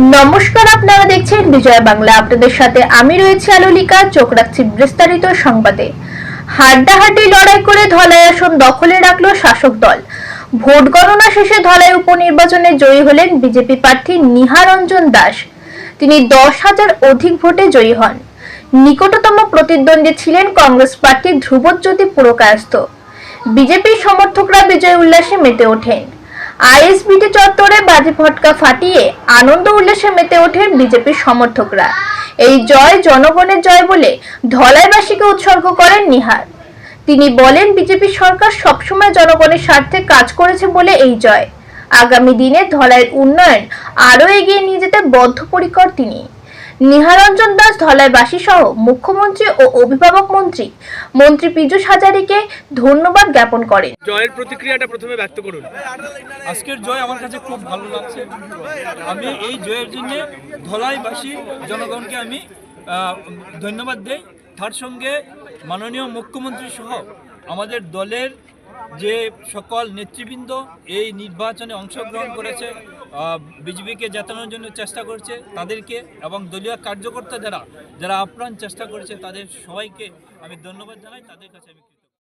নমস্কার, আপনারা দেখছেন বিজয় বাংলা। আপনাদের সাথে আমি রয়েছি আলোলিকা, চোখ রাখছি বিস্তারিত সংবাদে। হাড্ডাহাড্ডি লড়াই করে ধলাই আসন দখলে রাখল শাসক দল। ভোট গণনা শেষে ধলাই উপনির্বাচনে জয়ী হলেন বিজেপি প্রার্থী নিহারঞ্জন দাস। তিনি দশ হাজার অধিক ভোটে জয়ী হন। নিকটতম প্রতিদ্বন্দ্বী ছিলেন কংগ্রেস প্রার্থী ধ্রুবজ্যোতি পুরকায়স্থ। বিজেপির সমর্থকরা বিজয় উল্লাসে মেতে ওঠেন। আইএসবিটি চত্বরে বাজি ফটকা ফাটিয়ে আনন্দ উল্লাসে মেতে ওঠেন বিজেপির সমর্থকরা। এই জয় জনগণের জয় বলে ধলাইবাসীকে উৎসর্গ করেন নিহার। তিনি বলেন, বিজেপি সরকার সবসময় জনগণের স্বার্থে কাজ করেছে বলে এই জয়। আগামী দিনে ধলাইয়ের উন্নয়ন আরও এগিয়ে নিয়ে যেতে বদ্ধপরিকর তিনি। নিহারঞ্জন দাস ধলাইবাসী সহ মুখ্যমন্ত্রী ও অভিভাবক মন্ত্রী মন্ত্রী পীযূষ হাজারিকে ধন্যবাদ জ্ঞাপন করেন। জয়ের প্রতিক্রিয়াটা প্রথমে ব্যক্ত করুন। আজকের জয় আমার কাছে খুব ভালো লাগছে। আমি এই জয়ের জন্য ধলাইবাসী জনগণকে আমি আহ, ধন্যবাদ দেই। তার সঙ্গে মাননীয় মুখ্যমন্ত্রী সহ আমাদের দলের যে সকল নেতৃবৃন্দ এই নির্বাচনে অংশগ্রহণ করেছে বিজেপিকে জেতানোর জন্য চেষ্টা করছে তাদেরকে এবং দলীয় কার্যকর্তা যারা যারা আপ্রাণ চেষ্টা করেছে তাদের সবাইকে আমি ধন্যবাদ জানাই, তাদের কাছে আমি।